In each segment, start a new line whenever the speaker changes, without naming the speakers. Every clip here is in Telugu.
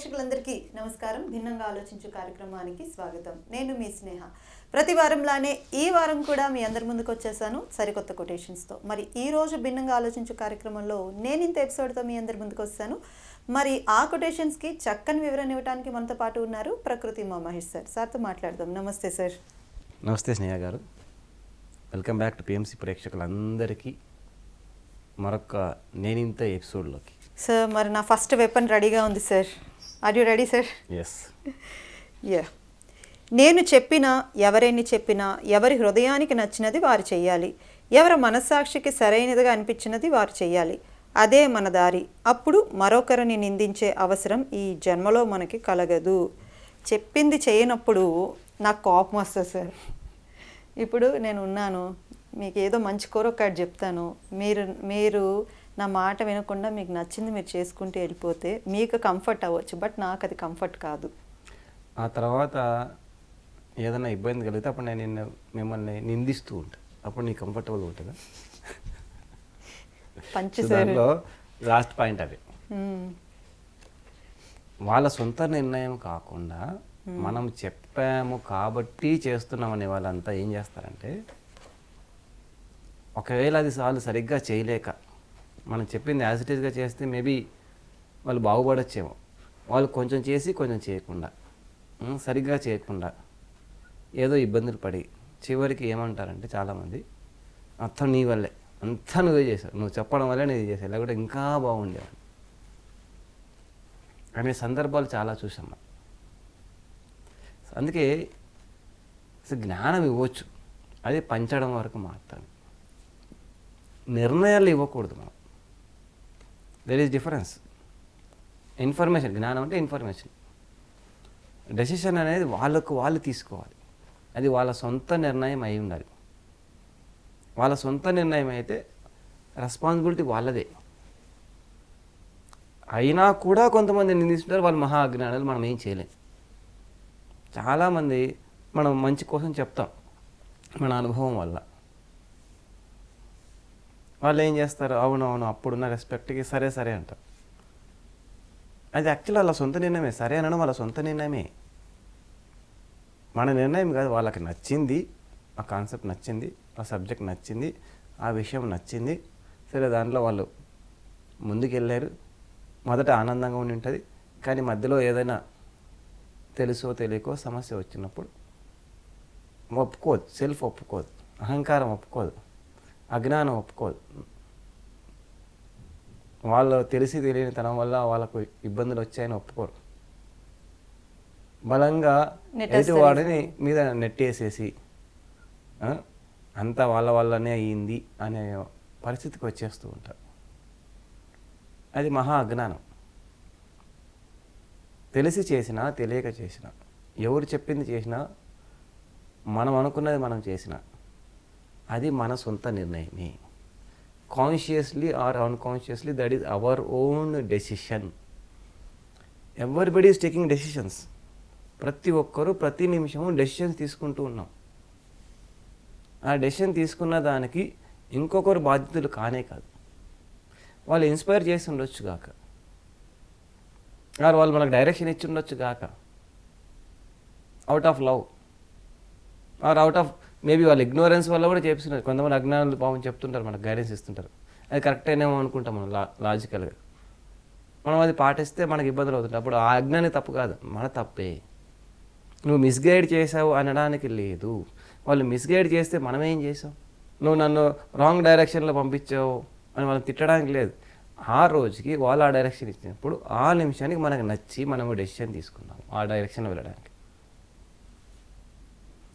ప్రేక్షకులందరికీ నమస్కారం. భిన్నంగా ఆలోచించు కార్యక్రమానికి స్వాగతం. నేను మీ స్నేహ. ప్రతి వారంలానే ఈ వారం కూడా మీ అందరి ముందుకు వచ్చేసాను. సరికొత్త కొటేషన్స్తో. మరి ఈ రోజు భిన్నంగా ఆలోచించు కార్యక్రమంలో నేను ఇంత ఎపిసోడ్తో మీ అందరి ముందుకు వస్తాను. మరి ఆ కొటేషన్స్కి చక్కని వివరణ ఇవ్వడానికి మనతో పాటు ఉన్నారు ప్రకృతి మా మహేష్ సార్. సార్తో మాట్లాడదాం. నమస్తే సార్.
నమస్తే స్నేహ గారు. వెల్కమ్ బ్యాక్ టు పిఎంసి ప్రేక్షకులందరికీ. మరొక నేనింత ఎపిసోడ్లోకి.
సార్ మరి నా ఫస్ట్ వెపన్ రెడీగా ఉంది sir. Are you ready sir
yes
yeah నేను చెప్పినా ఎవరెన్ని చెప్పినా ఎవరి హృదయానికి నచ్చినది వారు చెయ్యాలి. ఎవరి మనస్సాక్షికి సరైనదిగా అనిపించినది వారు చెయ్యాలి. అదే మన దారి. అప్పుడు మరొకరిని నిందించే అవసరం ఈ జన్మలో మనకి కలగదు. చెప్పింది చేయనప్పుడు నాకు కోపం వస్తుంది సార్ ఇప్పుడు నేను ఉన్నాను మీకు ఏదో మంచి కూర ఒకటి చెప్తాను. మీరు మీరు నా మాట వినకుండా మీకు నచ్చింది మీరు చేసుకుంటూ వెళ్ళిపోతే మీకు కంఫర్ట్ అవ్వచ్చు బట్ నాకు అది కంఫర్ట్ కాదు.
ఆ తర్వాత ఏదైనా ఇబ్బంది కలిగితే అప్పుడు నేను నిన్ను మిమ్మల్ని నిందిస్తూ ఉంటా. అప్పుడు నీకు కంఫర్టబుల్ ఉంటుందా?
పంచి
సో
సార్.
దాంట్లో లాస్ట్ పాయింట్ అది. వాళ్ళ సొంత నిర్ణయం కాకుండా మనం చెప్పాము కాబట్టి చేస్తున్నామనే వాళ్ళంతా ఏం చేస్తారంటే ఒకవేళ అది వాళ్ళు సరిగ్గా చేయలేక మనం చెప్పింది యాజ్ ఇట్ ఈస్గా చేస్తే మేబీ వాళ్ళు బాగుపడొచ్చేమో. వాళ్ళు కొంచెం చేసి కొంచెం చేయకుండా సరిగ్గా చేయకుండా ఏదో ఇబ్బందులు పడి చివరికి ఏమంటారంటే చాలామంది అర్థం నీ వల్లే అంతా నువ్వే చేసావు నువ్వు చెప్పడం వల్లే నేను చేసావు లేకుంటే ఇంకా బాగుండేవాడు. అనే సందర్భాలు చాలా చూసాం మనం. అందుకే జ్ఞానం ఇవ్వచ్చు అది పంచడం వరకు మాత్రమే. నిర్ణయాలు ఇవ్వకూడదు మనం. దెర్ ఈస్ డిఫరెన్స్ ఇన్ఫర్మేషన్ జ్ఞానం అంటే ఇన్ఫర్మేషన్ డెసిషన్ అనేది వాళ్ళకు వాళ్ళు తీసుకోవాలి. అది వాళ్ళ సొంత నిర్ణయం అయి ఉండాలి. వాళ్ళ సొంత నిర్ణయం అయితే రెస్పాన్సిబిలిటీ వాళ్ళదే. అయినా కూడా కొంతమంది నిందిస్తుంటారు వాళ్ళు మహా అజ్ఞానాలు మనం ఏం చేయలేం. చాలామంది మనం మంచి కోసం చెప్తాం మన అనుభవం వల్ల. వాళ్ళు ఏం చేస్తారు? అవును అవును అప్పుడున్న రెస్పెక్ట్కి సరే సరే అంటారు అది యాక్చువల్ వాళ్ళ సొంత నిర్ణయమే. సరే అనడం వాళ్ళ సొంత నిర్ణయమే. మన నిర్ణయం కాదు వాళ్ళకి నచ్చింది ఆ కాన్సెప్ట్ నచ్చింది ఆ సబ్జెక్ట్ నచ్చింది ఆ విషయం నచ్చింది. సరే దాంట్లో వాళ్ళు ముందుకెళ్ళారు. మొదట ఆనందంగా ఉండి ఉంటుంది. కానీ మధ్యలో ఏదైనా తెలుసో తెలియకో సమస్య వచ్చినప్పుడు ఒప్పుకోదు సెల్ఫ్ ఒప్పుకోదు అహంకారం ఒప్పుకోదు. అజ్ఞానం ఒప్పుకోదు. వాళ్ళు తెలిసి తెలియని తనం వల్ల వాళ్ళకు ఇబ్బందులు వచ్చాయని ఒప్పుకోరు. బలంగా
నెట్టేస్తారు.
ఎదుటివాడిని మీద నెట్టేసేసి అంతా వాళ్ళ వల్లనే అయ్యింది అనే పరిస్థితికి వచ్చేస్తూ ఉంటారు. అది మహా అజ్ఞానం. తెలిసి చేసినా తెలియక చేసినా ఎవరు చెప్పింది చేసినా మనం అనుకున్నది మనం చేసినా అది మన సొంత నిర్ణయమే. Consciously or unconsciously that is our own decision everybody is taking decisions ప్రతి ఒక్కరూ ప్రతి నిమిషము డెసిషన్స్ తీసుకుంటూ ఉన్నాం. ఆ డెసిషన్ తీసుకున్న దానికి ఇంకొకరు బాధ్యతలు కానే కాదు. వాళ్ళు ఇన్స్పైర్ చేసి ఉండొచ్చు కాక ఆర్ వాళ్ళు మనకు డైరెక్షన్ ఇచ్చి ఉండొచ్చు కాక out of love or out of maybe వాళ్ళు ఇగ్నోరెన్స్ వల్ల కూడా చేపిస్తున్నారు. కొంతమంది అజ్ఞానులు పాపం చెప్తుంటారు మనకు గైడెన్స్ ఇస్తుంటారు. అది కరెక్ట్ అయినేమో అనుకుంటాం మనం లా లాజికల్గా మనం అది పాటిస్తే మనకి ఇబ్బందులు అవుతుంటాయి. అప్పుడు ఆ అజ్ఞాని తప్పు కాదు. మన తప్పే. నువ్వు మిస్గైడ్ చేసావు అనడానికి లేదు. వాళ్ళు మిస్గైడ్ చేస్తే మనం ఏం చేసాం నువ్వు నన్ను రాంగ్ డైరెక్షన్లో పంపించావు అని వాళ్ళని తిట్టడానికి లేదు. ఆ రోజుకి వాళ్ళు ఆ డైరెక్షన్ ఇచ్చినప్పుడు ఆ నిమిషానికి మనకు నచ్చి మనము డెసిషన్ తీసుకున్నాం ఆ డైరెక్షన్లో వెళ్ళడానికి.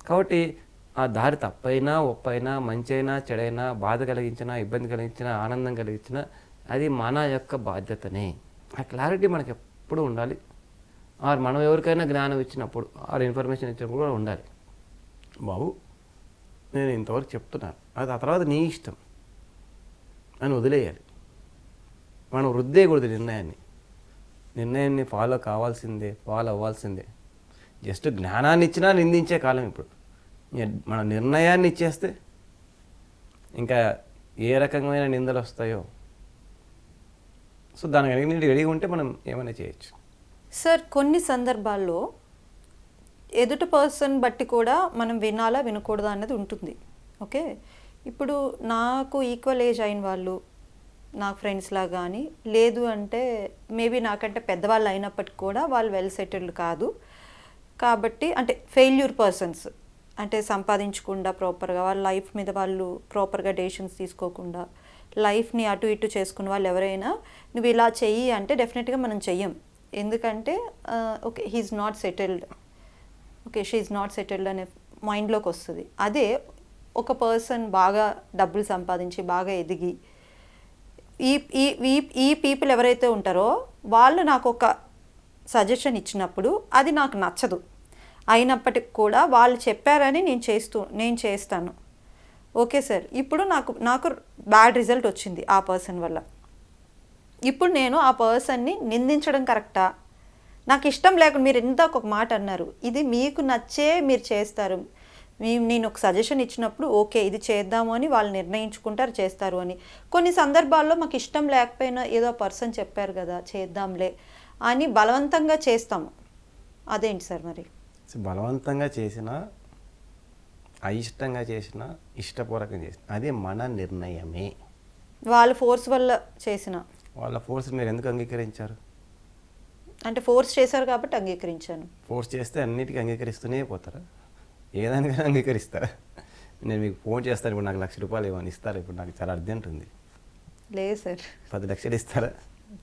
కాబట్టి ఆ దారి తప్పైనా ఒప్పైనా మంచైనా చెడైనా బాధ కలిగించినా ఇబ్బంది కలిగించినా ఆనందం కలిగించినా అది మన యొక్క బాధ్యతనే. ఆ క్లారిటీ మనకి ఎప్పుడు ఉండాలి. ఆర్ మనం ఎవరికైనా జ్ఞానం ఇచ్చినప్పుడు ఆర్ ఇన్ఫర్మేషన్ ఇచ్చినప్పుడు కూడా ఉండాలి. బాబు నేను ఇంతవరకు చెప్తున్నాను. అది ఆ తర్వాత నీ ఇష్టం. అని వదిలేయాలి. మనం వృద్ధేయకూడదు నిర్ణయాన్ని. నిర్ణయాన్ని ఫాలో కావాల్సిందే ఫాలో అవ్వాల్సిందే. జస్ట్ జ్ఞానాన్ని ఇచ్చినా నిందించే కాలం ఇప్పుడు. మన నిర్ణయాన్ని ఇచ్చేస్తే ఇంకా ఏ రకమైన నిందలు వస్తాయో. సో దానికి రెడీ రెడీగా ఉంటే మనం ఏమైనా చేయొచ్చు.
సార్ కొన్ని సందర్భాల్లో ఎదుట పర్సన్ బట్టి కూడా మనం వినాలా వినకూడదా అన్నది ఉంటుంది. ఓకే? ఇప్పుడు నాకు ఈక్వల్ ఏజ్ అయిన వాళ్ళు నా ఫ్రెండ్స్ లా కానీ లేదు అంటే మేబీ నాకంటే పెద్దవాళ్ళు అయినప్పటికీ కూడా వాళ్ళు వెల్ సెటిల్డ్ కాదు. కాబట్టి అంటే ఫెయిల్యూర్ పర్సన్స్. అంటే సంపాదించకుండా ప్రాపర్గా వాళ్ళ లైఫ్ మీద వాళ్ళు ప్రాపర్గా డెసిషన్స్ తీసుకోకుండా లైఫ్ని అటు ఇటు చేసుకున్న వాళ్ళు ఎవరైనా నువ్వు ఇలా చెయ్యి అంటే డెఫినెట్గా మనం చెయ్యం. ఎందుకంటే okay he's not settled okay she's not settled అనే మైండ్లోకి వస్తుంది. అదే ఒక పర్సన్ బాగా డబ్బులు సంపాదించి బాగా ఎదిగి ఈ ఈ ఈ- ఈ పీపుల్ ఎవరైతే ఉంటారో వాళ్ళు నాకు ఒక సజెషన్ ఇచ్చినప్పుడు అది నాకు నచ్చదు. అయినప్పటికి కూడా వాళ్ళు చెప్పారని నేను చేస్తూ నేను చేస్తాను. ఓకే సార్ ఇప్పుడు నాకు నాకు బ్యాడ్ రిజల్ట్ వచ్చింది ఆ పర్సన్ వల్ల. ఇప్పుడు నేను ఆ పర్సన్ని నిందించడం కరెక్టా? నాకు ఇష్టం లేకుండా మీరు ఎంత ఒక మాట అన్నారు ఇది మీకు నచ్చే మీరు చేస్తారు. మీ నేను ఒక సజెషన్ ఇచ్చినప్పుడు ఓకే ఇది చేద్దాము అని వాళ్ళు నిర్ణయించుకుంటారు చేస్తారు అని. కొన్ని సందర్భాల్లో మాకు ఇష్టం లేకపోయినా ఏదో పర్సన్ చెప్పారు కదా చేద్దాంలే అని బలవంతంగా చేస్తాము. అదేంటి సార్ మరి?
బలవంతంగా చేసిన అయిష్టంగా చేసిన ఇష్టపూర్వకంగా చేసిన అది మన నిర్ణయమే.
వాళ్ళ ఫోర్స్ వల్ల చేసిన.
వాళ్ళ ఫోర్స్ మీరు ఎందుకు అంగీకరించారు?
అంటే ఫోర్స్ చేశారు కాబట్టి అంగీకరించాను.
ఫోర్స్ చేస్తే అన్నిటికీ అంగీకరిస్తూనే పోతారా? ఏదానికైనా అంగీకరిస్తారా? నేను మీకు ఫోన్ చేస్తాను ఇప్పుడు నాకు లక్ష రూపాయలు ఏమని ఇస్తారు? ఇప్పుడు నాకు చాలా అర్జెంట్ ఉంది.
లేదు సార్.
పది లక్షలు ఇస్తారా?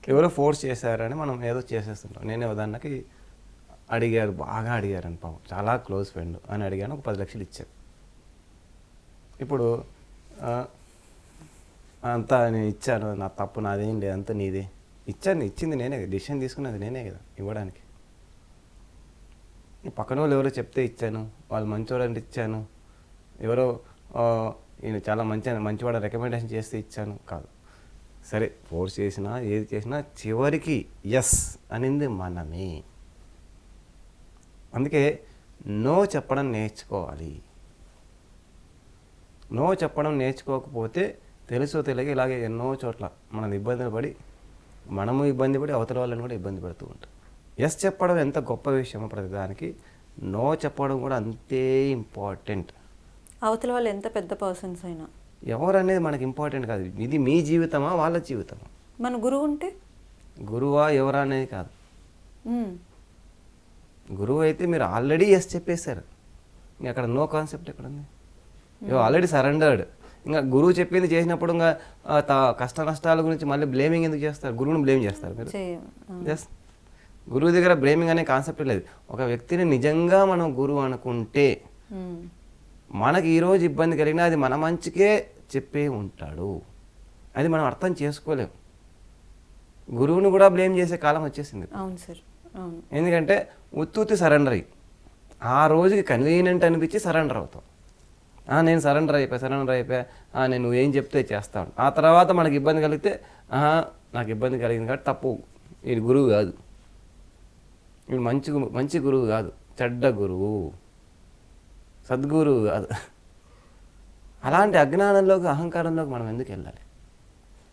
ఎవరో ఫోర్స్ చేశారని మనం ఏదో చేసేస్తుంటాం. నేనే ఉదాహరణకి అడిగారు బాగా అడిగారని పాపం. చాలా క్లోజ్ ఫ్రెండ్ అని అడిగాను ఒక పది లక్షలు ఇచ్చారు. ఇప్పుడు అంతా నేను ఇచ్చాను నా తప్పు నాదేం లేదు అంతా నీదే. ఇచ్చాను ఇచ్చింది నేనే కదా డిసిషన్ తీసుకున్నది నేనే కదా ఇవ్వడానికి. పక్కన వాళ్ళు ఎవరో చెప్తే ఇచ్చాను వాళ్ళు మంచివాడు అంటే ఇచ్చాను ఎవరో నేను చాలా మంచి మంచివాడు రికమెండేషన్ చేస్తే ఇచ్చాను కాదు. సరే ఫోర్స్ చేసినా ఏది చేసినా చివరికి ఎస్ అనింది మనమే. అందుకే నో చెప్పడం నేర్చుకోవాలి. నో చెప్పడం నేర్చుకోకపోతే తెలుసో తెలియక ఇలాగే ఎన్నో చోట్ల మనం ఇబ్బందులు పడి మనము ఇబ్బంది పడి అవతల వాళ్ళని కూడా ఇబ్బంది పెడుతూ ఉంటాం. ఎస్ చెప్పడం ఎంత గొప్ప విషయమో ప్రతిదానికి నో చెప్పడం కూడా అంతే ఇంపార్టెంట్.
అవతల వాళ్ళు ఎంత పెద్ద పర్సన్స్ అయినా.
ఎవరు అనేది మనకి ఇంపార్టెంట్ కాదు. ఇది మీ జీవితమా వాళ్ళ జీవితమా?
మన గురువు ఉంటే?
గురువా ఎవరా అనేది కాదు. గురువు అయితే మీరు ఆల్రెడీ ఎస్ చెప్పేశారు. ఇంకా అక్కడ నో కాన్సెప్ట్ ఎక్కడ ఉంది యో ఆల్రెడీ సరెండర్డ్ ఇంకా గురువు చెప్పింది చేసినప్పుడు ఇంకా త- కష్ట నష్టాల గురించి మళ్ళీ బ్లేమింగ్ ఎందుకు చేస్తారు? గురువుని బ్లేమ్ చేస్తారు మీరు. ఎస్ గురువు దగ్గర బ్లేమింగ్ అనే కాన్సెప్ట్ లేదు. ఒక వ్యక్తిని నిజంగా మనం గురువు అనుకుంటే. మనకి ఈరోజు ఇబ్బంది కలిగినా అది మన మంచికే చెప్పే ఉంటాడు. అది మనం అర్థం చేసుకోలేం. గురువుని కూడా బ్లేమ్ చేసే కాలం వచ్చేసింది.
అవును సార్.
ఎందుకంటే ఉత్తుత్తి సరెండర్ అయ్యి. ఆ రోజుకి కన్వీనియంట్ అనిపించి సరెండర్ అవుతాం. నేను సరెండర్ అయిపోయా సరెండర్ అయిపోయా. ఆ, నేను నువ్వేం చెప్తే చేస్తాను ఆ తర్వాత మనకి ఇబ్బంది కలిగితే ఆహా నాకు ఇబ్బంది కలిగింది కాబట్టి తప్పు. వీడు గురువు కాదు. వీడు మంచి మంచి గురువు కాదు. చెడ్డ గురువు. సద్గురువు కాదు. అలాంటి అజ్ఞానంలోకి అహంకారంలోకి మనం ఎందుకు వెళ్ళాలి?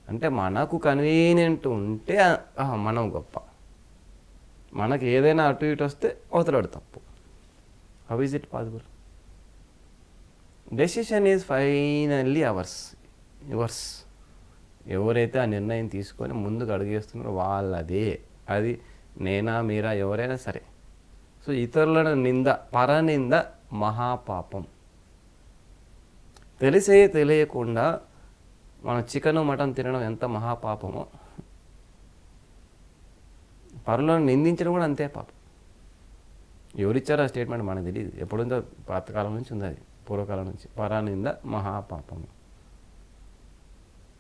అంటే మనకు కన్వీనియంట్ ఉంటే మనం గొప్ప. మనకి ఏదైనా అటు ఇటు వస్తే అవతలాడు తప్పు. How is it possible decision is finally ours yours ఎవరైతే ఆ నిర్ణయం తీసుకొని ముందుకు అడుగేస్తున్నారో వాళ్ళదే. అది నేనా మీరా ఎవరైనా సరే. సో ఇతరులను నింద పరనింద మహాపాపం. తెలిసే తెలియకుండా మనం చికెన్ మటన్ తినడం ఎంత మహాపాపమో పరులను నిందించడం కూడా అంతే పాపం. ఎవరిచ్చారో ఆ స్టేట్మెంట్ మనకు తెలియదు ఎప్పుడుందో పాతకాలం నుంచి ఉంది అది పూర్వకాలం నుంచి. పరానింద మహాపాపము.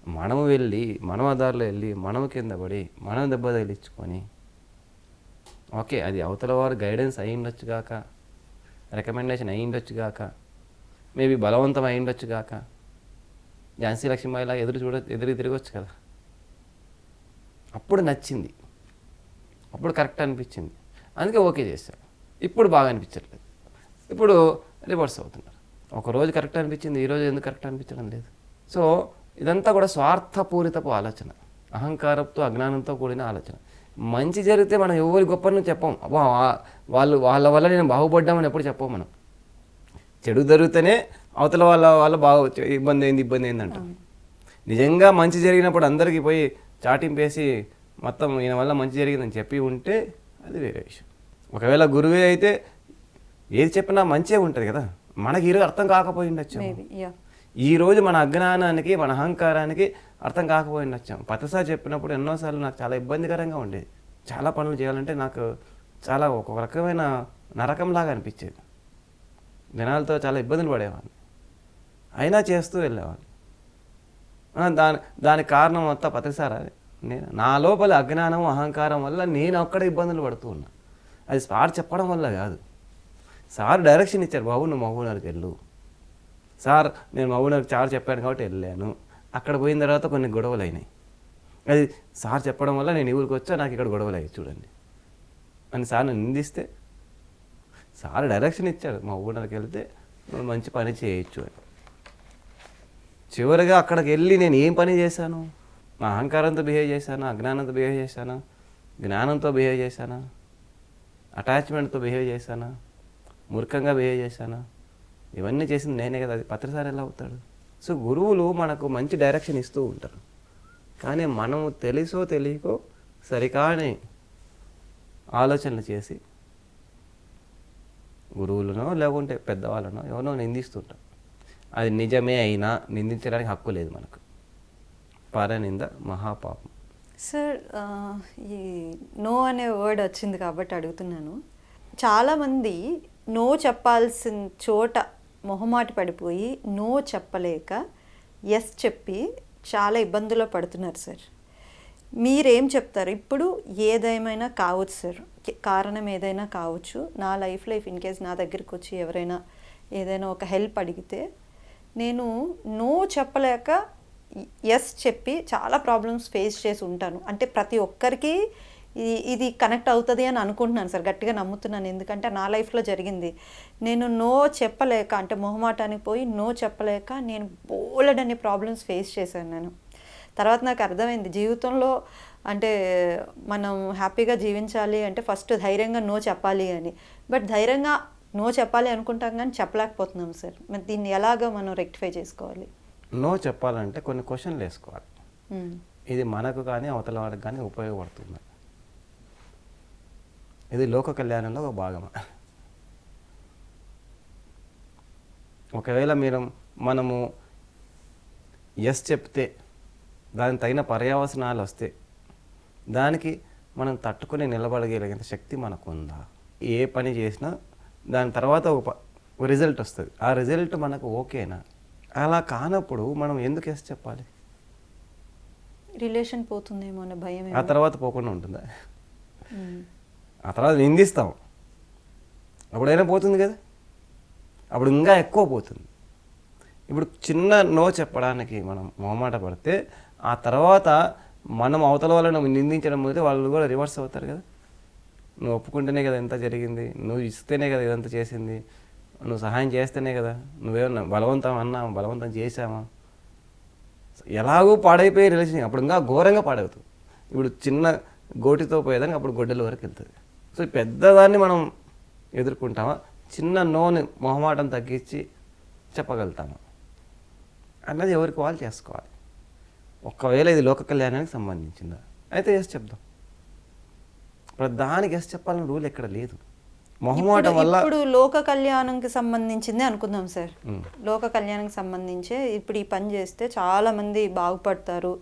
మనము వెళ్ళి మనం దారిలో వెళ్ళి మనము కింద పడి మనం దెబ్బ తగిలించుకొని ఓకే అది అవతల వారు గైడెన్స్ అయి ఉండొచ్చు గాక రికమెండేషన్ అయి ఉండొచ్చు గాక మేబీ బలవంతం అయి ఉండొచ్చు గాక ఝాన్సీ లక్ష్మీబాయిలా ఎదురు చూడ ఎదురు తిరగచ్చు కదా. అప్పుడు నచ్చింది. అప్పుడు కరెక్ట్ అనిపించింది. అందుకే ఓకే చేశారు. ఇప్పుడు బాగా అనిపించట్లేదు. ఇప్పుడు రివర్స్ అవుతున్నారు. ఒక రోజు కరెక్ట్ అనిపించింది ఈ రోజు ఎందుకు కరెక్ట్ అనిపించడం లేదు? సో ఇదంతా కూడా స్వార్థపూరితపు ఆలోచన. అహంకారంతో అజ్ఞానంతో కూడిన ఆలోచన. మంచి జరిగితే మనం ఎవరి గొప్పను చెప్పం. వాళ్ళు వాళ్ళ వల్ల నేను బాగుపడ్డామని ఎప్పుడు చెప్పం మనం. చెడు జరిగితేనే అవతల వాళ్ళ వాళ్ళ బాగు ఇబ్బంది అయింది ఇబ్బంది అయింది అంటాం. నిజంగా మంచి జరిగినప్పుడు అందరికీ పోయి చాటింపేసి మొత్తం ఈయన వల్ల మంచి జరిగిందని చెప్పి ఉంటే అది వేరే విషయం. ఒకవేళ గురువే అయితే ఏది చెప్పినా మంచే ఉంటుంది కదా. మనకి ఈరోజు అర్థం కాకపోయి ఉండొచ్చు
మేబీ యా
ఈ రోజు మన అజ్ఞానానికి మన అహంకారానికి అర్థం కాకపోయి ఉండొచ్చాం పతసా చెప్పినప్పుడు ఎన్నోసార్లు నాకు చాలా ఇబ్బందికరంగా ఉండేది. చాలా పనులు చేయాలంటే నాకు చాలా ఒక రకమైన నరకంలాగా అనిపించేది. జనాలతో చాలా ఇబ్బందులు పడేవాడిని. అయినా చేస్తూ వెళ్ళేవాడిని. దాని దానికి కారణం మొత్తం ప్రతిసారి అదే నేను నా లోపల అజ్ఞానం అహంకారం వల్ల నేను అక్కడ ఇబ్బందులు పడుతూ ఉన్నా. అది సార్ చెప్పడం వల్ల కాదు. సార్ డైరెక్షన్ ఇచ్చారు బాబు నువ్వు మహబూబ్నగర్కి వెళ్ళు. సార్ నేను మహబూబ్నగర్ చార్ చెప్పాను కాబట్టి వెళ్ళాను. అక్కడ పోయిన తర్వాత కొన్ని గొడవలు అయినాయి. అది సార్ చెప్పడం వల్ల నేను ఊరికి వచ్చా నాకు ఇక్కడ గొడవలు అయ్యాయి చూడండి. అని సార్ నన్ను నిందిస్తే సార్ డైరెక్షన్ ఇచ్చాడు మా వెళ్తే నువ్వు మంచి పని చేయొచ్చు అని. చివరిగా అక్కడికి వెళ్ళి నేను ఏం పని చేశాను? నా అహంకారంతో బిహేవ్ చేశానా? అజ్ఞానంతో బిహేవ్ చేశానా? జ్ఞానంతో బిహేవ్ చేశానా? అటాచ్మెంట్తో బిహేవ్ చేశానా? మూర్ఖంగా బిహేవ్ చేశానా? ఇవన్నీ చేసింది నేనే కదా. అది పత్రసారి ఎలా అవుతాడు? సో గురువులు మనకు మంచి డైరెక్షన్ ఇస్తూ ఉంటారు. కానీ మనము తెలుసో తెలియకో సరికాని ఆలోచనలు చేసి గురువులనో లేకుంటే పెద్దవాళ్ళనో ఎవరినో నిందిస్తుంటాం. అది నిజమే అయినా నిందించడానికి హక్కు లేదు మనకు. పరనింద మహాపాపం.
సార్ ఈ నో అనే వర్డ్ వచ్చింది కాబట్టి అడుగుతున్నాను. చాలామంది నో చెప్పాల్సిన చోట మొహమాట పడిపోయి నో చెప్పలేక ఎస్ చెప్పి చాలా ఇబ్బందుల్లో పడుతున్నారు సార్. మీరేం చెప్తారు? ఇప్పుడు ఏదేమైనా కావచ్చు సార్. కారణం ఏదైనా కావచ్చు. నా లైఫ్లో ఇఫ్ ఇన్ కేస్ నా దగ్గరికి వచ్చి ఎవరైనా ఏదైనా ఒక హెల్ప్ అడిగితే నేను నో చెప్పలేక ఎస్ చెప్పి చాలా ప్రాబ్లమ్స్ ఫేస్ చేసి ఉంటాను. అంటే ప్రతి ఒక్కరికి ఇది కనెక్ట్ అవుతుంది అని అనుకుంటున్నాను సార్. గట్టిగా నమ్ముతున్నాను. ఎందుకంటే నా లైఫ్లో జరిగింది. నేను నో చెప్పలేక అంటే మొహమాటానికి పోయి నో చెప్పలేక నేను బోలెడ్ అనే ప్రాబ్లమ్స్ ఫేస్ చేశాను నేను. తర్వాత నాకు అర్థమైంది. జీవితంలో అంటే మనం హ్యాపీగా జీవించాలి అంటే ఫస్ట్ ధైర్యంగా నో చెప్పాలి అని. బట్ ధైర్యంగా నో చెప్పాలి అనుకుంటాం కానీ చెప్పలేకపోతున్నాం సార్. మరి దీన్ని ఎలాగ మనం రెక్టిఫై చేసుకోవాలి?
నో చెప్పాలంటే కొన్ని క్వశ్చన్లు వేసుకోవాలి.
మ్మ్.
ఇది మనకు కానీ అవతల వాడికి కానీ ఉపయోగపడుతుంది. ఇది లోక కళ్యాణంలో ఒక భాగం. ఒకవేళ మీరు మనము ఎస్ చెప్తే దానికి తగిన పర్యావసనాలు వస్తే దానికి మనం తట్టుకొని నిలబడగలిగిన శక్తి మనకు ఉందా ఏ పని చేసినా దాని తర్వాత ఒక రిజల్ట్ వస్తుంది. ఆ రిజల్ట్ మనకు ఓకేనా అలా కానప్పుడు మనం ఎందుకు ఎస్ చెప్పాలి?
రిలేషన్ పోతుందేమో అనే భయం
ఆ తర్వాత పోకుండా ఉంటుందా. ఆ తర్వాత నిందిస్తాం. అప్పుడైనా పోతుంది కదా? అప్పుడు ఇంకా ఎక్కువ పోతుంది. ఇప్పుడు చిన్న నో చెప్పడానికి మనం మొహమాట పడితే ఆ తర్వాత మనం అవతల వాళ్ళని నిందించడం పోతే వాళ్ళు కూడా రివర్స్ అవుతారు కదా? నువ్వు ఒప్పుకుంటేనే కదా ఎంత జరిగింది నువ్వు ఇస్తేనే కదా ఇదంతా చేసింది నువ్వు సహాయం చేస్తేనే కదా. నువ్వేమన్నా బలవంతం అన్నావు బలవంతం చేసామా ఎలాగో పాడైపోయే రిలేషన్ అప్పుడు ఇంకా ఘోరంగా పాడవుతుంది ఇప్పుడు చిన్న గోటితో పోయేదానికి అప్పుడు గొడ్డల వరకు వెళ్తుంది. సో పెద్దదాన్ని మనం ఎదుర్కొంటామా? చిన్న నోని మొహమాటం తగ్గించి చెప్పగలుగుతామా? అన్నది ఎవరికి వాళ్ళు చేసుకోవాలి. ఒకవేళ ఇది లోక కళ్యాణానికి సంబంధించిందా? అయితే ఎస్ చెప్దాం. ఇప్పుడు దానికి ఎస్ చెప్పాలని రూల్ ఎక్కడ లేదు. మొహమాటం వల్ల
ఇప్పుడు లోక కళ్యాణంకి సంబంధించిందే అనుకుందాం సార్. లోక కళ్యాణంకి సంబంధించే ఇప్పుడు ఈ పని చేస్తే చాలా మంది బాగుపడతారు.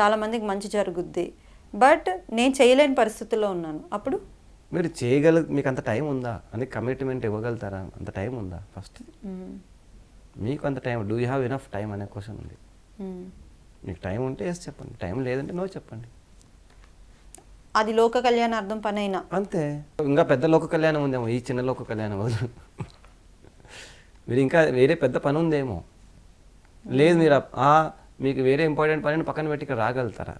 చాలా మందికి మంచి జరుగుద్ది. బట్ నేను చేయలేని పరిస్థితుల్లో ఉన్నాను. అప్పుడు?
మీరు చేయగల మీకు అంత టైం ఉందా? అని కమిట్మెంట్ ఇవ్వగలుగుతారా? అంత టైం ఉందా? ఫస్ట్. మీకు అంత time do you have enough time అనే క్వశ్చన్ ఉంది. మీకు టైం ఉంటే ఎస్ చెప్పండి. టైం లేదంటే నో చెప్పండి.
అది లోక కళ్యాణార్థం పని అయినా
అంతే. ఇంకా పెద్ద లోక కళ్యాణం ఉందేమో ఈ చిన్న లోక కళ్యాణం వదులు మీరు ఇంకా వేరే పెద్ద పని ఉందేమో. లేదు మీరు ఆ- మీకు వేరే ఇంపార్టెంట్ పనిని పక్కన పెట్టి ఇక్కడ రాగలుగుతారా?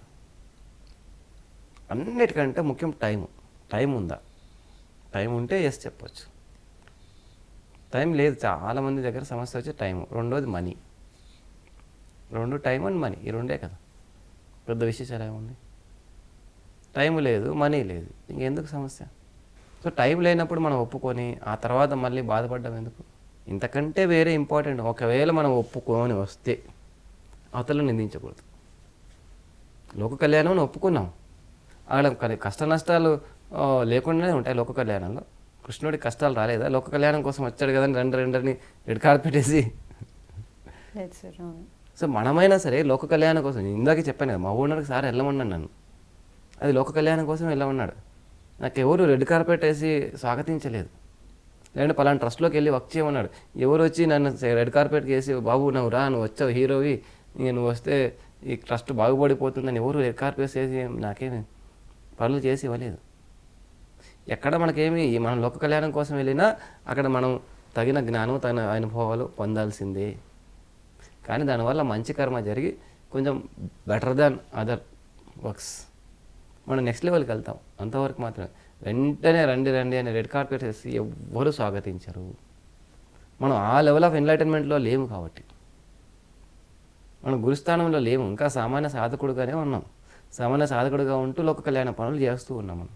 అన్నిటికంటే ముఖ్యం టైం టైం ఉందా? టైం ఉంటే ఎస్ చెప్పొచ్చు. టైం లేదు. చాలా మంది దగ్గర సమస్య వచ్చే టైం రెండోది మనీ. రెండు టైం అండ్ మనీ. ఈ రెండే కదా. పెద్ద విశేషాలు ఏముంది టైం లేదు మనీ లేదు. ఇంకెందుకు సమస్య? సో టైం లేనప్పుడు మనం ఒప్పుకొని ఆ తర్వాత మళ్ళీ బాధపడ్డం ఎందుకు? ఇంతకంటే వేరే ఇంపార్టెంట్. ఒకవేళ మనం ఒప్పుకొని వస్తే అవతల నిందించకూడదు. లోక కళ్యాణం అని ఒప్పుకున్నాం అక్కడ కష్ట నష్టాలు లేకుండానే ఉంటాయి లోక కళ్యాణంలో. కృష్ణుడికి కష్టాలు రాలేదా? లోక కళ్యాణం కోసం వచ్చాడు కదా రెండు రెండని రెడ్
సార్ అవును.
సో మనమైనా సరే లోక కళ్యాణం కోసం ఇందాకే చెప్పాను కదా మా ఓనర్కి సార్ వెళ్ళమన్నాను నన్ను. అది లోక కళ్యాణం కోసం వెళ్ళమన్నాడు నాకు ఎవరు రెడ్ కార్పెట్ వేసి స్వాగతించలేదు. లేదంటే పలానా ట్రస్ట్లోకి వెళ్ళి వర్క్ చేయమన్నాడు. ఎవరు వచ్చి నన్ను రెడ్ కార్పెట్కి వేసి బాబు నువ్వు రా నువ్వు వచ్చావు హీరోవి నేను వస్తే ఈ ట్రస్ట్ బాగుపడిపోతుందని ఎవరు రెడ్ కార్పెట్ వేసి నాకేమి పనులు చేసి ఇవ్వలేదు. ఎక్కడ మనకేమి మనం లోక కళ్యాణం కోసం వెళ్ళినా అక్కడ మనం తగిన జ్ఞానం తగిన అనుభవాలు పొందాల్సిందే. కానీ దానివల్ల మంచి కర్మ జరిగి కొంచెం బెటర్ దాన్ అదర్ వర్క్స్ మనం నెక్స్ట్ లెవెల్కి వెళ్తాం. అంతవరకు మాత్రమే. వెంటనే రండి రండి అని రెడ్ కార్పెట్ వేసి ఎవ్వరూ స్వాగతించరు. మనం ఆ లెవెల్ ఆఫ్ ఎన్లైటన్మెంట్లో లేము కాబట్టి. మనం గురుస్థానంలో లేము. ఇంకా సామాన్య సాధకుడుగానే ఉన్నాం. సామాన్య సాధకుడుగా ఉంటూ లోక కళ్యాణ పనులు చేస్తూ ఉన్నాం మనం.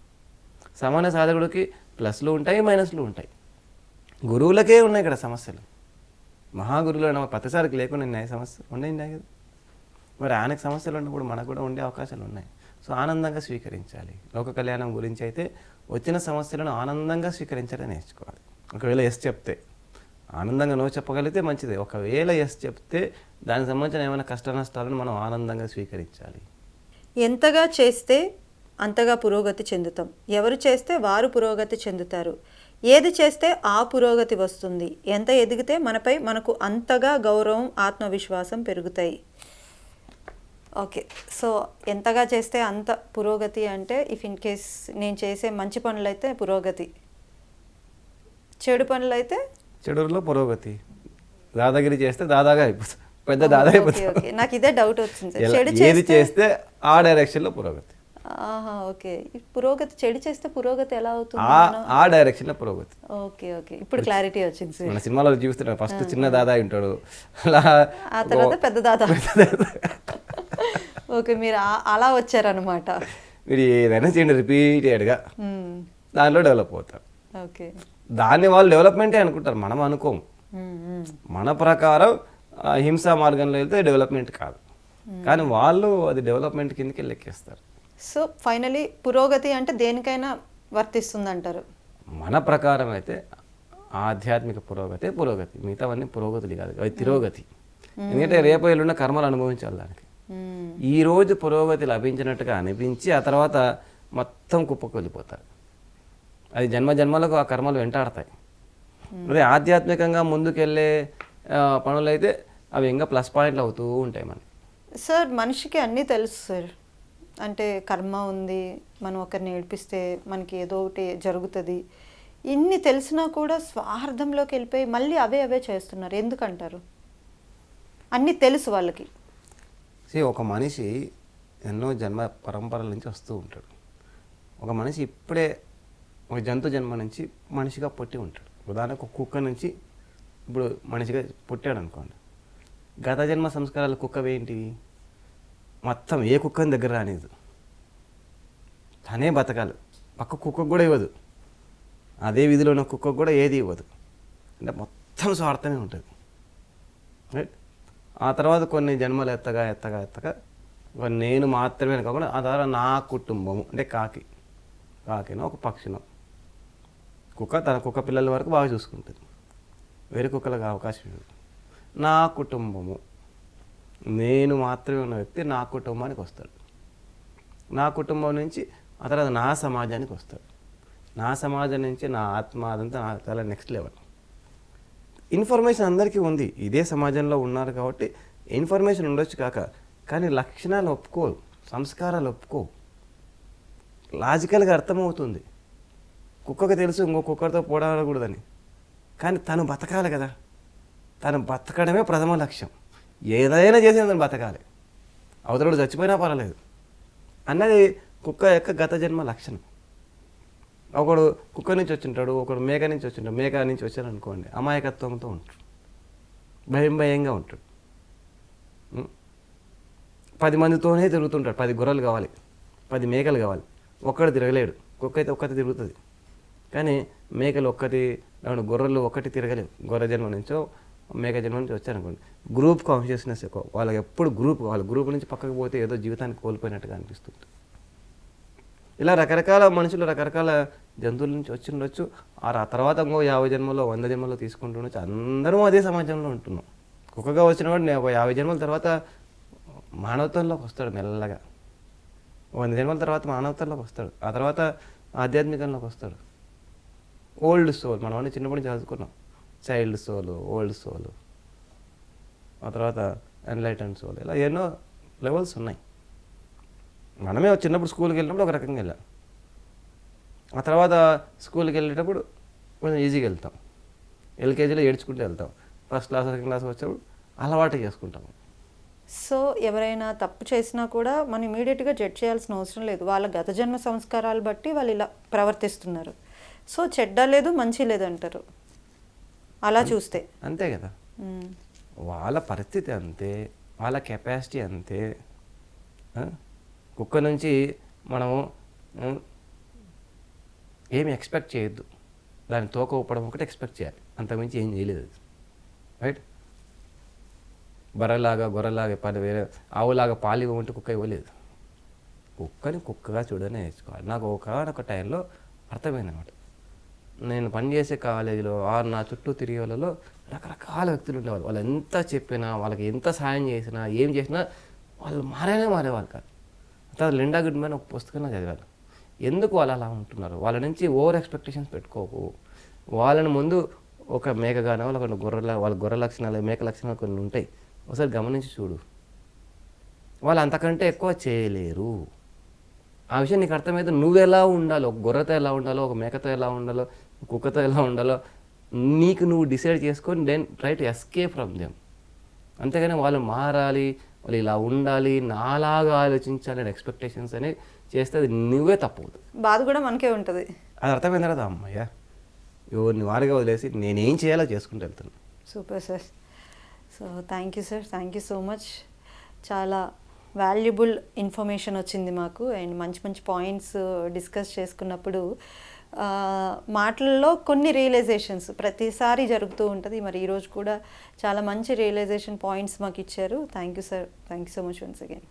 సామాన్య సాధకుడికి ప్లస్లు ఉంటాయి మైనస్లు ఉంటాయి. గురువులకే ఉన్నాయి ఇక్కడ సమస్యలు. మహాగురువులు అన్న ప్రతిసారికి లేకుండా ఉన్నాయి సమస్యలు ఉన్నాయి కదా మరి ఆయనకు సమస్యలు ఉన్నప్పుడు మనకు కూడా ఉండే అవకాశాలు ఉన్నాయి. సో ఆనందంగా స్వీకరించాలి. లోక కళ్యాణం గురించి అయితే వచ్చిన సమస్యలను ఆనందంగా స్వీకరించడం నేర్చుకోవాలి. ఒకవేళ ఎస్ చెప్తే. ఆనందంగా నో చెప్పగలిగితే మంచిదే. ఒకవేళ ఎస్ చెప్తే దానికి సంబంధించిన ఏమైనా కష్ట నష్టాలను మనం ఆనందంగా స్వీకరించాలి.
ఎంతగా చేస్తే అంతగా పురోగతి చెందుతాం. ఎవరు చేస్తే వారు పురోగతి చెందుతారు. ఏది చేస్తే ఆ పురోగతి వస్తుంది. ఎంత ఎదిగితే మనపై మనకు అంతగా గౌరవం ఆత్మవిశ్వాసం పెరుగుతాయి. ఓకే. సో ఎంతగా చేస్తే అంత పురోగతి అంటే ఇఫ్ ఇన్ కేస్ నేను చేసే మంచి పనులైతే పురోగతి. చెడు పనులైతే?
చెడులో పురోగతి. దాదాగిరి చేస్తే దాదాగా అయిపోతుంది. పెద్ద దాదా అయిపోతుంది.
నాకు ఇదే డౌట్ వచ్చింది. చెడు
ఏది
చేస్తే
ఆ డైరెక్షన్లో పురోగతి.
ఆహా ఓకే. పురోగతి చెడు చేస్తే పురోగతి ఎలా అవుతుంది
ఆ ఆ డైరెక్షన్లో పురోగతి.
Okay okay. ఇప్పుడు క్లారిటీ వచ్చింది.
మన సినిమాలో చూస్తున్నాం ఫస్ట్ చిన్న దాదా ఉంటాడు. అలా
ఆ తర్వాత పెద్ద దాదా. ఓకే మీరు అలా వచ్చారనమాట
మీరు ఏదైనా చేయండి రిపీటెడ్గా. దానిలో డెవలప్ అవుతారు
ఓకే.
దాన్ని వాళ్ళు డెవలప్మెంటే అనుకుంటారు మనం అనుకోము. మన ప్రకారం హింసా మార్గంలో వెళ్తే డెవలప్మెంట్ కాదు. కానీ వాళ్ళు అది డెవలప్మెంట్ కిందకి లెక్కేస్తారు.
సో ఫైనలీ పురోగతి అంటే దేనికైనా వర్తిస్తుంది అంటారు
మన ప్రకారం అయితే ఆధ్యాత్మిక పురోగతి పురోగతి మిగతావన్నీ పురోగతులు కాదు అవి తిరోగతి. ఎందుకంటే రేపు ఎల్లుండ కర్మలు అనుభవించాలి దానికి.
ఈరోజు
ఈ రోజు పురోగతి లభించినట్టుగా అనిపించి ఆ తర్వాత మొత్తం కుప్పకొలిపోతారు. అది జన్మ జన్మలకు ఆ కర్మలు వెంటాడతాయి. అదే ఆధ్యాత్మికంగా ముందుకెళ్ళే పనులు పనులైతే అవి ఇంకా ప్లస్ పాయింట్లు అవుతూ ఉంటాయి మనకి.
సార్ మనిషికి అన్నీ తెలుసు సార్. అంటే కర్మ ఉంది మనం ఒకరిని ఏడిపిస్తే మనకి ఏదో ఒకటి జరుగుతుంది. ఇన్ని తెలిసినా కూడా స్వార్థంలోకి వెళ్ళిపోయి మళ్ళీ అవే అవే చేస్తున్నారు. ఎందుకంటారు? అన్నీ తెలుసు వాళ్ళకి.
ఒక మనిషి ఎన్నో జన్మ పరంపరల నుంచి వస్తూ ఉంటాడు. ఒక మనిషి ఇప్పుడే ఒక జంతు జన్మ నుంచి మనిషిగా పుట్టి ఉంటాడు. ఉదాహరణకు ఒక కుక్క నుంచి ఇప్పుడు మనిషిగా పుట్టాడు అనుకోండి గత జన్మ సంస్కారాలు కుక్కవేంటివి మొత్తం ఏ కుక్కని దగ్గర రానిదు. తనే బతకాలి. పక్క కుక్కకు కూడా ఇవ్వదు. అదే విధిలో ఉన్న కుక్కకు కూడా ఏది ఇవ్వదు. అంటే మొత్తం స్వార్థమే ఉంటుంది. రైట్ ఆ తర్వాత కొన్ని జన్మలు ఎత్తగా ఎత్తగా ఎత్తగా ఒక నేను మాత్రమే కాకుండా ఆ తర్వాత నా కుటుంబము అంటే కాకి. కాకినో ఒక పక్షినో. కుక్క తన కుక్క పిల్లల వరకు బాగా చూసుకుంటుంది. వేరే కుక్కలకు అవకాశం ఇవ్వదు నా కుటుంబము నేను మాత్రమే ఉన్న వ్యక్తి నా కుటుంబానికి వస్తాడు. నా కుటుంబం నుంచి ఆ తర్వాత నా సమాజానికి వస్తాడు. నా సమాజం నుంచి నా ఆత్మ అదంతా నా చాలా నెక్స్ట్ లెవెల్ ఇన్ఫర్మేషన్ అందరికీ ఉంది. ఇదే సమాజంలో ఉన్నారు కాబట్టి ఇన్ఫర్మేషన్ ఉండొచ్చు కాక కానీ లక్షణాలు ఒప్పుకో సంస్కారాలు ఒప్పుకోవు లాజికల్గా అర్థమవుతుంది. కుక్కకు తెలుసు ఇంకో కుక్కతో పోరాడకూడదని. కానీ తను బతకాలి కదా. తను బతకడమే ప్రథమ లక్ష్యం. ఏదైనా చేసి తను బతకాలి. అవతలడు చచ్చిపోయినా పర్వాలేదు. అన్నది కుక్క యొక్క గత జన్మ లక్షణం. ఒకడు కుక్క నుంచి వచ్చింటాడు ఒకడు మేక నుంచి వచ్చింటాడు. మేక నుంచి వచ్చాడు అనుకోండి అమాయకత్వంతో ఉంటాడు. భయం భయంగా ఉంటాడు. పది మందితోనే తిరుగుతుంటాడు. పది గొర్రెలు కావాలి పది మేకలు కావాలి. ఒక్కడు తిరగలేడు. కుక్క అయితే ఒక్కటి తిరుగుతుంది. కానీ మేకలు ఒక్కటి గొర్రెలు ఒక్కటి తిరగలేవు. గొర్రె జన్మ నుంచో మేక జన్మ నుంచి వచ్చారనుకోండి. గ్రూప్ కాన్షియస్నెస్ ఎక్కువ. వాళ్ళకి ఎప్పుడు గ్రూప్ వాళ్ళ గ్రూప్ నుంచి పక్కకు పోతే ఏదో జీవితాన్ని కోల్పోయినట్టుగా అనిపిస్తుంది ఇలా రకరకాల మనుషులు రకరకాల జంతువుల నుంచి వచ్చి ఉండొచ్చు. ఆ తర్వాత ఇంకో యాభై జన్మలో వంద జన్మలో తీసుకుంటుండొచ్చు అందరం అదే సమాజంలో ఉంటున్నాం. కుక్కగా వచ్చిన వాడు నేను యాభై జన్మల తర్వాత మానవత్వంలోకి వస్తాడు మెల్లగా. వంద జన్మల తర్వాత మానవత్వంలోకి వస్తాడు. ఆ తర్వాత ఆధ్యాత్మికంలోకి వస్తాడు. ఓల్డ్ సోల్ మనం అన్ని చిన్నప్పటి నుంచి చదువుకున్నాం. చైల్డ్ సోల్ ఓల్డ్ సోల్ ఆ తర్వాత ఎన్లైటన్ సోల్ ఇలా ఎన్నో లెవెల్స్ ఉన్నాయి. మనమే చిన్నప్పుడు స్కూల్కి వెళ్ళినప్పుడు ఒక రకంగా వెళ్ళాం. ఆ తర్వాత స్కూల్కి వెళ్ళేటప్పుడు కొంచెం ఈజీగా వెళ్తాం. ఎల్కేజీలో ఏడ్చుకుంటూ వెళ్తాం. ఫస్ట్ క్లాస్ సెకండ్ క్లాస్ వచ్చేప్పుడు అలవాటు చేసుకుంటాం.
సో ఎవరైనా తప్పు చేసినా కూడా మనం ఇమీడియట్గా జడ్జ్ చేయాల్సిన అవసరం లేదు. వాళ్ళ గత జన్మ సంస్కారాలు బట్టి వాళ్ళు ఇలా ప్రవర్తిస్తున్నారు. సో చెడ్డ లేదు మంచి లేదు అంటారు. అలా చూస్తే.
అంతే కదా. వాళ్ళ పరిస్థితి అంతే వాళ్ళ కెపాసిటీ అంతే? కుక్క నుంచి మనము ఏమి ఎక్స్పెక్ట్ చేయొద్దు. దాని తోక ఊపడం ఒకటి ఎక్స్పెక్ట్ చేయాలి. అంతకుమించి ఏం చేయలేదు రైట్? బర్రెలాగా గొర్రెలాగా పని వేరే ఆవులాగా పాలు ఇవ్వమంటే కుక్క ఇవ్వలేదు. కుక్కని కుక్కగా చూడనే నేర్చుకోవాలి. నాకు ఒకనొక టైంలో అర్థమైంది అనమాట నేను పనిచేసే కాలేజీలో ఆరు నా చుట్టూ తిరిగే వాళ్ళలో రకరకాల వ్యక్తులు ఉండేవాళ్ళు. వాళ్ళు ఎంత చెప్పినా వాళ్ళకి ఎంత సాయం చేసినా ఏం చేసినా వాళ్ళు మారేనే మారేవాళ్ళు కాదు. తర్వాత లిండా గుడ్మెన్ ఒక పుస్తకం చదివాను. ఎందుకు వాళ్ళు అలా ఉంటున్నారు? వాళ్ళ నుంచి ఓవర్ ఎక్స్పెక్టేషన్స్ పెట్టుకోకు. వాళ్ళని ముందు ఒక మేకగానో వాళ్ళ గొర్రెల వాళ్ళ గొర్రె లక్షణాలు మేక లక్షణాలు కొన్ని ఉంటాయి. ఒకసారి గమనించి చూడు. వాళ్ళు అంతకంటే ఎక్కువ చేయలేరు. ఆ విషయం నీకు అర్థమైతే నువ్వు ఎలా ఉండాలో ఒక గొర్రెతో ఎలా ఉండాలో ఒక మేకతో ఎలా ఉండాలో కుక్కతో ఎలా ఉండాలో నీకు నువ్వు డిసైడ్ చేసుకొని then try to escape from them అంతేగాని వాళ్ళు మారాలి వాళ్ళు ఇలా ఉండాలి నాలాగా ఆలోచించాలి అనే ఎక్స్పెక్టేషన్స్ అనేవి చేస్తే అది నువ్వే తప్పు
బాధ కూడా మనకే ఉంటుంది.
అది అర్థమైంది కదా అమ్మయ్య? ఎవరిని వారిగా వదిలేసి నేనేం చేయాలో చేసుకుంటూ వెళ్తాను
super sir. So thank you sir. Thank you so much. చాలా వాల్యుబుల్ ఇన్ఫర్మేషన్ వచ్చింది మాకు. అండ్ మంచి మంచి పాయింట్స్ డిస్కస్ చేసుకున్నప్పుడు ఆ, మాటల్లో కొన్ని రియలైజేషన్స్ ప్రతిసారి జరుగుతూ ఉంటుంది. మరి ఈరోజు కూడా చాలా మంచి రియలైజేషన్ పాయింట్స్ మాకు ఇచ్చారు. Thank you sir. Thank you so much once again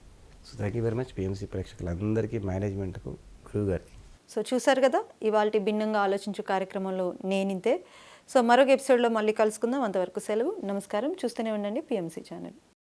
so thank you very much PMC ప్రేక్షకులందరికీ మేనేజ్మెంట్కు గురువు గారికి
సో చూసారు కదా ఇవాళ భిన్నంగా ఆలోచించు కార్యక్రమంలో నేనింతే. సో మరొక ఎపిసోడ్లో మళ్ళీ కలుసుకుందాం. అంతవరకు సెలవు నమస్కారం. చూస్తూనే ఉండండి పిఎంసీ ఛానల్.